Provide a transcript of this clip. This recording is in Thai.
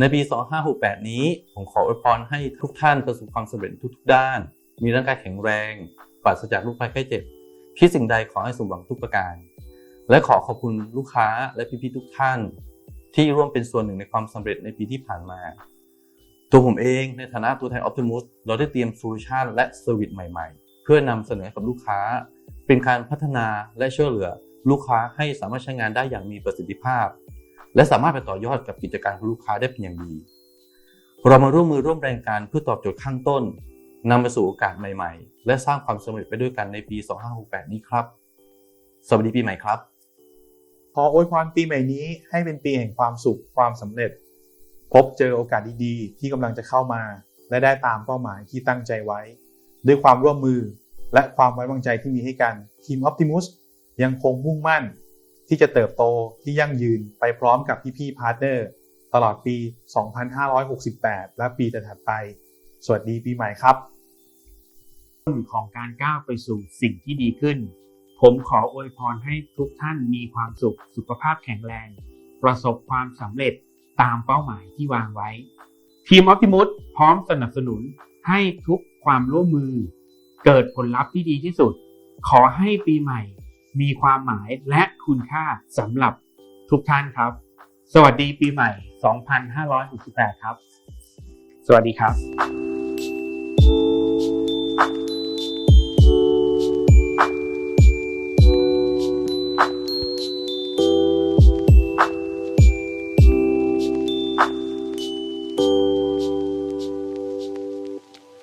ในปี 2568 นี้ ผมขออวยพรให้ทุกท่านประสบความสำเร็จทุกๆด้าน มีร่างกายแข็งแรง ปราศจากโรคภัยไข้เจ็บ คิดสิ่งใดขอให้สมหวังทุกประการ และขอขอบคุณลูกค้าและพี่ๆทุกท่าน ที่ร่วมเป็นส่วนหนึ่งในความสำเร็จในปีที่ผ่านมา ตัวผมเองในฐานะตัวแทน Optimus เราได้เตรียมโซลูชันและเซอร์วิสใหม่ๆ เพื่อนำเสนอให้กับลูกค้า เป็นการพัฒนาและช่วยเหลือ ลูกค้าให้สามารถใช้งานได้อย่างมีประสิทธิภาพ และสามารถไปต่อยอดกับกิจการของลูกค้าได้เป็นอย่างดี เรามาร่วมมือร่วมแรงกันเพื่อตอบโจทย์ข้างต้นนำไปสู่โอกาสใหม่ ๆ และสร้างความสำเร็จไปด้วยกันในปี 2568 นี้ครับ สวัสดีปีใหม่ครับ ขออวยพรปีใหม่นี้ให้เป็นปีแห่งความสุขความสำเร็จ พบเจอโอกาสดีๆ ที่กำลังจะเข้ามา และได้ตามเป้าหมายที่ตั้งใจไว้ ด้วยความร่วมมือและความไว้วางใจที่มีให้กันทีม Optimus ยังคงมุ่งมั่น ที่จะเติบโตที่ยั่งยืนไปพร้อมกับพี่ๆพาร์ทเนอร์ตลอดปี 2568 และปีถัดไป สวัสดีปีใหม่ครับของการก้าวไปสู่สิ่งที่ดีขึ้น ผมขออวยพรให้ทุกท่านมีความสุข สุขภาพแข็งแรง ประสบความสำเร็จตามเป้าหมายที่วางไว้ ทีม Optimus พร้อมสนับสนุนให้ทุกความร่วมมือ เกิดผลลัพธ์ที่ดีที่สุด ขอให้ปีใหม่ มีความหมายและ คุณค่าสำหรับทุกท่านครับ สวัสดีปีใหม่ 2568 ครับ สวัสดีครับ